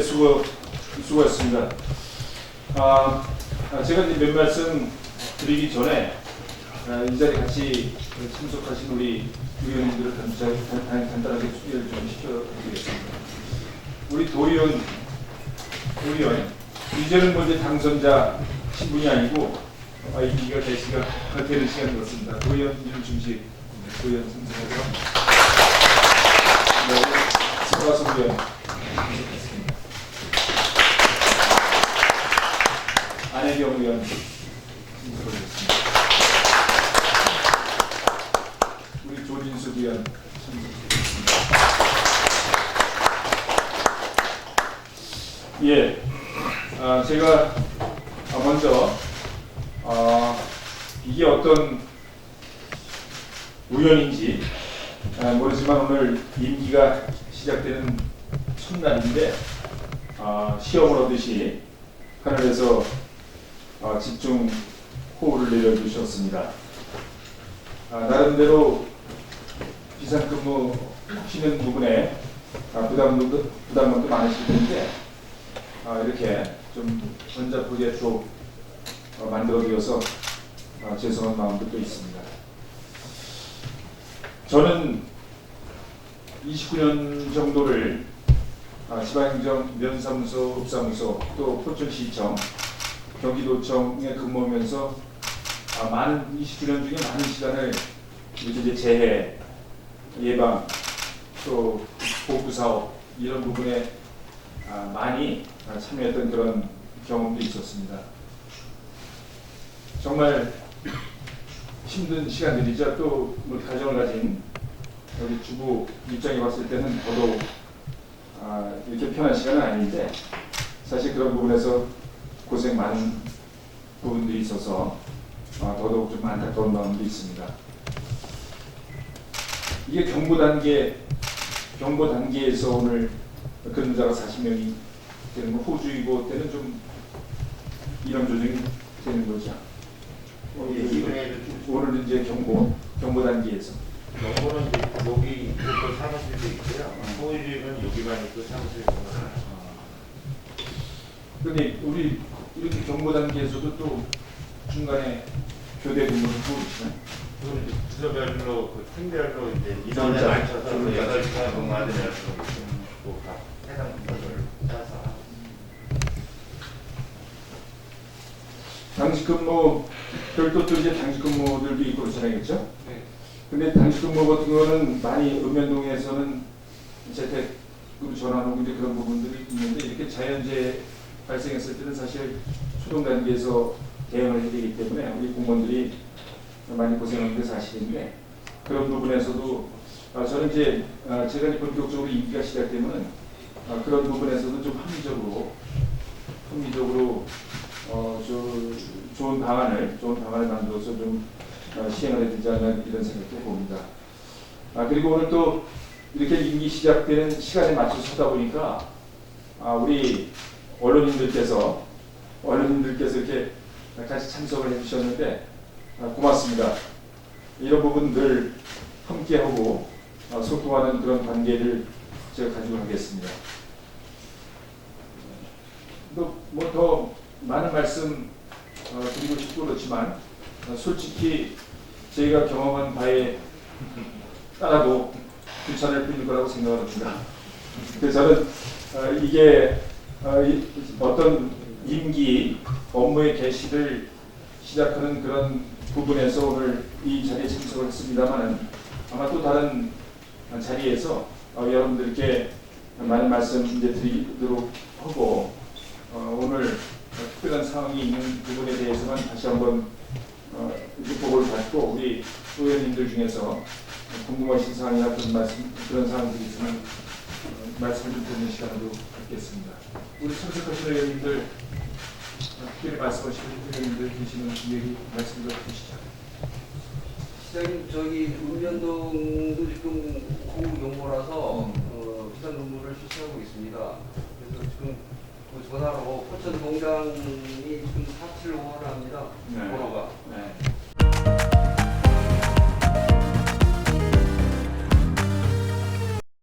수고 수고했습니다. 아, 아, 제가 이제 몇 말씀 드리기 전에 아, 이 자리 같이 참석하신 우리 의원님들을 간단하게, 간- 간단하게 소개를 좀 시켜드리겠습니다. 우리 도의원 도의원 이제는 뭐 이제 당선자 신분이 아니고 아, 이기가 대시가 되는 시간이 됐습니다. 도의원 윤중식 도의원 선생님과 네, 의원 참석했습니다. 안혜경 의원 했습니다. 우리 조진수 의원 참석했습니다. 예, 아, 제가 아, 먼저 아, 이게 어떤 우연인지 아, 모르지만 오늘 임기가 시작되는 첫날인데 아, 시험을 하듯이 하늘에서 아, 집중 호우를 내려주셨습니다. 아, 나름대로 비상근무 쉬는 부분에 아, 부담도 부담도 많으실 텐데 아, 이렇게 좀 번잡하게 쭉 어, 만들어드려서 아, 죄송한 마음도 또 있습니다. 저는 29년 정도를 아, 지방행정 면사무소, 읍사무소 또 포천시청, 경기도청에 근무하면서 아, 많은 29년 중에 많은 시간을 이제 재해 예방 또 복구 사업 이런 부분에 아, 많이 아, 참여했던 그런 경험도 있었습니다. 정말 힘든 시간들이죠. 또 우리 가정을 가진 우리 주부 입장에 봤을 때는 더더욱 아, 이렇게 편한 시간은 아닌데 사실 그런 부분에서 고생 많은 부분들이 있어서 아, 더더욱 좀 안타까운 마음도 있습니다. 이게 경보 단계 경보 단계에서 오늘 근로자가 40명이 되는 거 호주이고 때는 좀 이런 조정이 되는 거죠. 어, 예, 오늘 이제 경보 경보 단계에서 정보는 이제 여기 있고 사무실도 있고요. 소유주는 여기만 있고 사무실이 있고. 근데 우리 이렇게 경보 단계에서도 또 중간에 교대 근무를 하고 계시나요? 그건 이제 부서별로 그 팀별로 이제 인원에 진짜. 맞춰서 진짜. 여덟 시간 근무하는 여러 있고 각 해당 부서별 따서 하고. 당직 근무 별도 또 이제 당직 근무들도 있고 그러잖아요, 네. 근데 당직 근무 같은 거는 많이 읍면동에서는 재택으로 전환하고 이제 그런 부분들이 있는데 이렇게 자연재해 발생했을 때는 사실 초동 단계에서 대응을 해야 되기 때문에 우리 공무원들이 많이 고생하는 게 사실인데 그런 부분에서도 아, 저는 이제 아, 제가 본격적으로 임기가 시작되면 아, 그런 부분에서도 좀 합리적으로 합리적으로 어, 저, 좋은 방안을 좋은 방안을 만들어서 시행을 해야 되지 않나 이런 생각도 해봅니다. 아, 그리고 오늘 또 이렇게 임기 시작되는 시간에 맞춰서 하다 보니까 아, 우리 언론인들께서 언론인들께서 이렇게 같이 참석을 해주셨는데 아, 고맙습니다. 이런 부분들 함께하고 아, 소통하는 그런 관계를 제가 가지고 가겠습니다. 뭐더 많은 말씀 어, 드리고 싶고 그렇지만 어, 솔직히 저희가 경험한 바에 따라도 괜찮을 뿐일 거라고 생각을 합니다. 그래서 저는 어, 이게 어, 이- 어떤 임기 업무의 개시를 시작하는 그런 부분에서 오늘 이 자리에 참석을 했습니다만은 아마 또 다른 자리에서 어, 여러분들께 많은 말씀 드리도록 하고 어, 오늘 특별한 상황이 있는 부분에 대해서만 다시 한번 어, 이렇게 보고를 받고 우리 의원님들 중에서 궁금하신 사항이나 그런 말씀 그런 사항들이 있으면 어, 말씀을 좀 듣는 시간으로 갖겠습니다. 우리 참석하신 의원님들 어, 특별히 말씀하시는 의원님들 계시는 얘기 말씀 좀 해주시죠. 시장님 저기 읍면동도 지금 경보라서 음. 어, 비상근무를 실시하고 있습니다. 그래서 지금 그 전화로 포천 동장이 지금 4755를 합니다. 네. 번호가. 네.